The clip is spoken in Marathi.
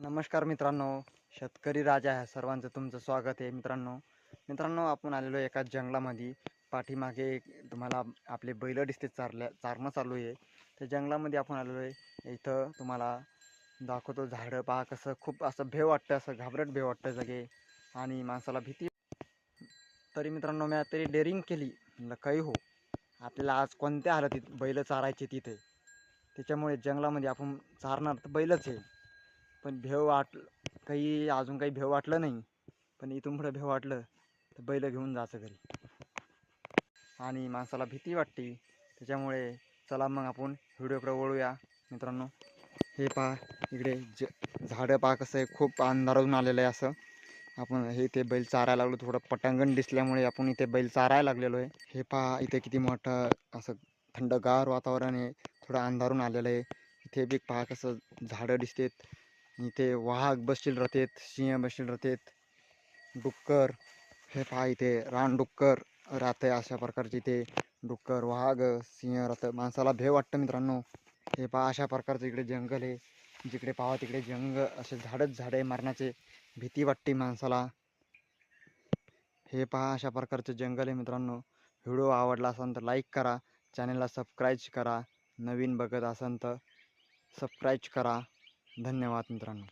नमस्कार मित्रांनो शेतकरी राजा ह्या सर्वांचं तुमचं स्वागत आहे मित्रांनो. मित्रांनो आपण आलेलो एका जंगलामध्ये. पाठीमागे एक तुम्हाला आपले बैल दिसते चारल्या चारणं चालू आहे. त्या जंगलामध्ये आपण आलेलो आहे. इथं तुम्हाला दाखवतो झाडं पहा कसं खूप असं भेव वाटतं असं घाबरट भेव वाटतं सगळे. आणि माणसाला भीती. तरी मित्रांनो मी तरी डेअरिंग केली. म्हणलं काही हो. आपल्याला आज कोणत्या हालतीत बैल चारायचे तिथे? त्याच्यामुळे जंगलामध्ये आपण चारणार तर बैलच आहे. पण भेव वाट काही अजून काही भेव वाटलं नाही. पण इथून पुढं भेव वाटलं तर बैल घेऊन जायचं घरी. आणि माणसाला भीती वाटते. त्याच्यामुळे चला मग आपण व्हिडिओकडे वळूया. मित्रांनो हे पहा इकडे ज झाडं पहा कसं आहे. खूप अंधारून आलेलं आहे असं. आपण हे इथे बैल चारायला लागलो. थोडं पटांगण दिसल्यामुळे आपण इथे बैल चारायला लागलेलो आहे. हे पहा इथे किती मोठं असं थंडगार वातावरण आहे. थोडं अंधारून आलेलं आहे. इथे बी पहा कसं झाडं दिसतेत. इथे वाघ बसतील राहतात सिंह बसतील राहतात डुक्कर हे पहा इथे रानडुक्कर राहते अशा प्रकारचे इथे डुक्कर वाघ सिंह राहतं. माणसाला भे वाटतं मित्रांनो. हे पहा अशा प्रकारचं इकडे जंगल आहे. जिकडे पाहा तिकडे जंग असे झाडच झाडे मारण्याचे. भीती वाटते माणसाला. हे पहा अशा प्रकारचं जंगल आहे मित्रांनो. व्हिडिओ आवडला असेल तर लाईक करा. चॅनलला सबस्क्राईब करा. नवीन बघत असेल तर सबस्क्राईब करा. धन्यवाद मित्रांनो.